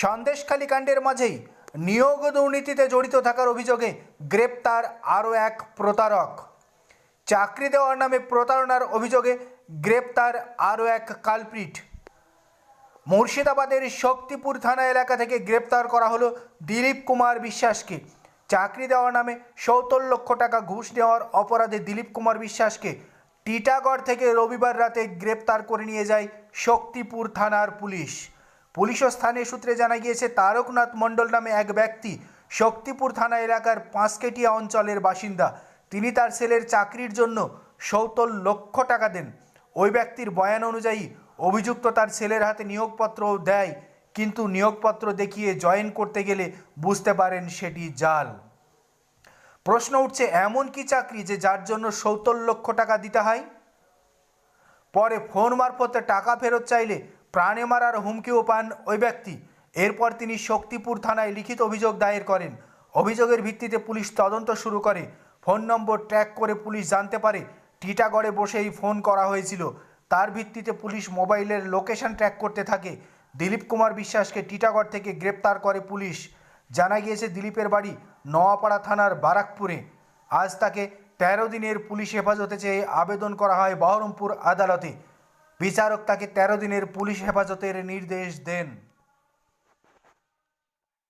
সন্দেশখালী কাণ্ডের মাঝেই নিয়োগ দুর্নীতিতে জড়িত থাকার অভিযোগে গ্রেপ্তার আরও এক প্রতারক। চাকরি দেওয়ার নামে প্রতারণার অভিযোগে গ্রেপ্তার আরও এক কালপ্রিট। মুর্শিদাবাদের শক্তিপুর থানা এলাকা থেকে গ্রেপ্তার করা হলো দিলীপ কুমার বিশ্বাসকে। চাকরি দেওয়ার নামে সত্তর লক্ষ টাকা ঘুষ নেওয়ার অপরাধে দিলীপ কুমার বিশ্বাসকে টিটাগড় থেকে রবিবার রাতে গ্রেপ্তার করে নিয়ে যায় শক্তিপুর থানার পুলিশ। পুলিশ ও স্থানীয় সূত্রে জানা গিয়েছে, তারকনাথ মণ্ডল নামে এক ব্যক্তি শক্তিপুর থানা এলাকার পাঁচকেটিয়া অঞ্চলের বাসিন্দা। তিনি তার ছেলের চাকরির জন্য সত্তর লক্ষ টাকা দেন। ওই ব্যক্তির বয়ান অনুযায়ী, অভিযুক্ত তার ছেলের হাতে নিয়োগপত্র দেয়, কিন্তু নিয়োগপত্র দেখিয়ে জয়েন করতে গেলে বুঝতে পারেন সেটি জাল। প্রশ্ন উঠছে, এমন কি চাকরি যে যার জন্য সত্তর লক্ষ টাকা দিতে হয়? পরে ফোন মারফতে টাকা ফেরত চাইলে প্রাণে মারার হুমকিও পান ওই ব্যক্তি। এরপর তিনি শক্তিপুর থানায় লিখিত অভিযোগ দায়ের করেন। অভিযোগের ভিত্তিতে পুলিশ তদন্ত শুরু করে। ফোন নম্বর ট্র্যাক করে পুলিশ জানতে পারে, টিটাগড়ে বসেই ফোন করা হয়েছিল। তার ভিত্তিতে পুলিশ মোবাইলের লোকেশন ট্র্যাক করতে থাকে। দিলীপ কুমার বিশ্বাসকে টিটাগড় থেকে গ্রেপ্তার করে পুলিশ। জানা গিয়েছে, দিলীপের বাড়ি নোয়াপাড়া থানার বারাকপুরে। আজ তাকে তেরো দিনের পুলিশ হেফাজতে চেয়ে আবেদন করা হয় বহরমপুর আদালতে। বিচারক তাকে তেরো দিনের পুলিশ হেফাজতের নির্দেশ দেন।